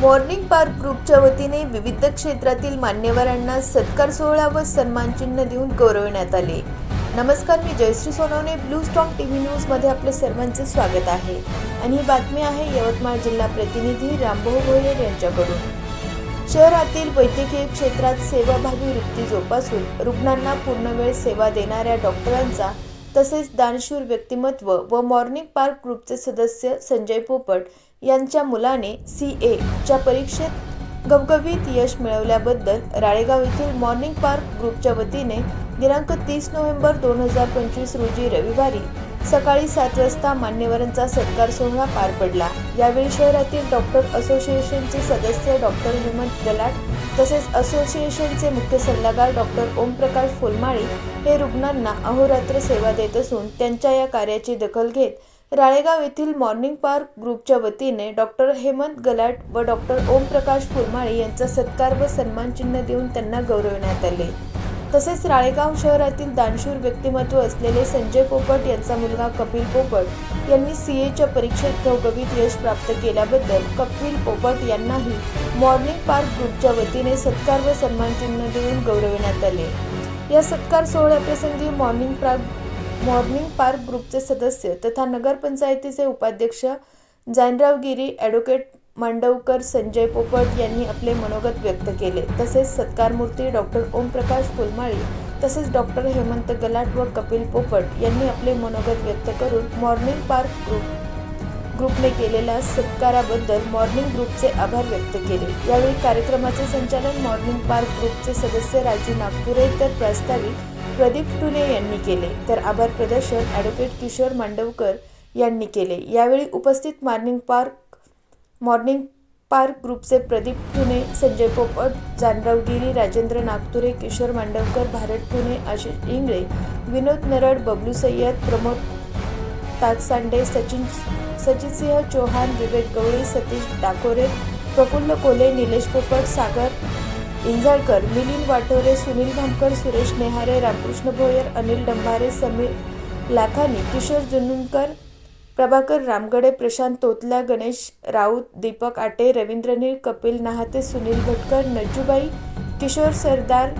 Morning park ग्रुपच्या वतीने विविध क्षेत्रातील मान्यवरांना सत्कार सोहळा व सन्मानचिन्ह देऊन गौरवण्यात आले. नमस्कार मी Jayashree Sonawane blue stock T V न्यूजमध्ये आपलं सर्वांचे स्वागत आहे. आणि ही बातमी आहे यवतमाळ जिल्हा प्रतिनिधी रामभाऊ भोयर यांच्याकडून. शहरातील वैद्यकीय क्षेत्रात सेवाभावी वृत्ती जोपासून रुग्णांना पूर्णवेळ सेवा देणाऱ्या डॉक्टरांचा तसेच दानशूर व्यक्तिमत्व व मॉर्निंग पार्क ग्रुपचे सदस्य संजय पोपट यांच्या मुलाने सी एच्या परीक्षेत गवगवीत यश मिळवल्याबद्दल राळेगाव येथील मॉर्निंग पार्क ग्रुपच्या वतीने दिनांक तीस नोव्हेंबर दोन हजार पंचवीस रोजी रविवारी सकाळी सात वाजता मान्यवरांचा सत्कार सोहळा पार पडला. यावेळी शहरातील डॉक्टर असोसिएशनचे सदस्य डॉक्टर हेमंत गलाट तसेच असोसिएशनचे मुख्य सल्लागार डॉक्टर ओमप्रकाश फुलमाळी हे रुग्णांना अहोरात्र सेवा देत असून त्यांच्या या कार्याची दखल घेत राळेगाव येथील मॉर्निंग पार्क ग्रुपच्या वतीने डॉक्टर हेमंत गलाट व डॉक्टर ओमप्रकाश फुलमाळी यांचा सत्कार व सन्मानचिन्ह देऊन त्यांना गौरवण्यात आले. तसेच राळेगाव शहरातील दानशूर व्यक्तिमत्व असलेले संजय पोपट यांचा मुलगा कपिल पोपट यांनी सी एच्या परीक्षेत घवघवीत यश प्राप्त केल्याबद्दल कपिल पोपट यांनाही मॉर्निंग पार्क ग्रुपच्या वतीने सत्कार व सन्मानचिन्ह देऊन गौरविण्यात आले. या सत्कार सोहळ्याप्रसंगी मॉर्निंग पार्क मॉर्निंग पार्क ग्रुपचे सदस्य तथा नगरपंचायतीचे उपाध्यक्ष जानराव गिरी ॲडव्होकेट मांडवकर संजय पोपट यांनी आपले मनोगत व्यक्त केले. तसेच सत्कारमूर्ती डॉक्टर ओमप्रकाश फुलमाळी तसेच डॉक्टर हेमंत गलाट व कपिल पोपट यांनी आपले मनोगत व्यक्त करून मॉर्निंग पार्क ग्रुप ग्रुपने केलेल्या सत्काराबद्दल मॉर्निंग ग्रुपचे आभार व्यक्त केले. यावेळी कार्यक्रमाचे संचालन मॉर्निंग पार्क ग्रुपचे सदस्य राजू नागपुरे तर प्रास्ताविक प्रदीप टुने यांनी केले. तर आभार प्रदर्शन ॲडव्होकेट किशोर मांडवकर यांनी केले. यावेळी उपस्थित मॉर्निंग पार्क मॉर्निंग पार्क ग्रुपचे प्रदीप ठुने संजय पोपट जानराव गिरी राजेंद्र नागतुरे किशोर मांडवकर भारत ठुने आशिष इंगळे विनोद नरड बबलू सय्यद प्रमोद ताकसांडे सचिन सचिनसिंह चौहान विवेक गवळी सतीश डाकोरे प्रफुल्ल कोले निलेश पोपट सागर इंजाळकर मिलिंद वाटोरे सुनील भामकर सुरेश नेहारे रामकृष्ण भोयर अनिल डंभारे समीर लाखानी किशोर जुनुनकर प्रभाकर रामगडे प्रशांत तोतला गणेश राऊत दीपक आटे रवींद्र नीळ कपिल नाहते सुनील भटकर नज्जूबाई किशोर सरदार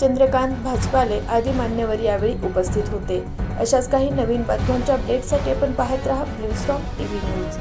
चंद्रकांत भाजपाले आदी मान्यवर यावेळी उपस्थित होते. अशाच काही नवीन बातम्यांच्या अपडेटसाठी आपण पाहत राहा blue stock T V news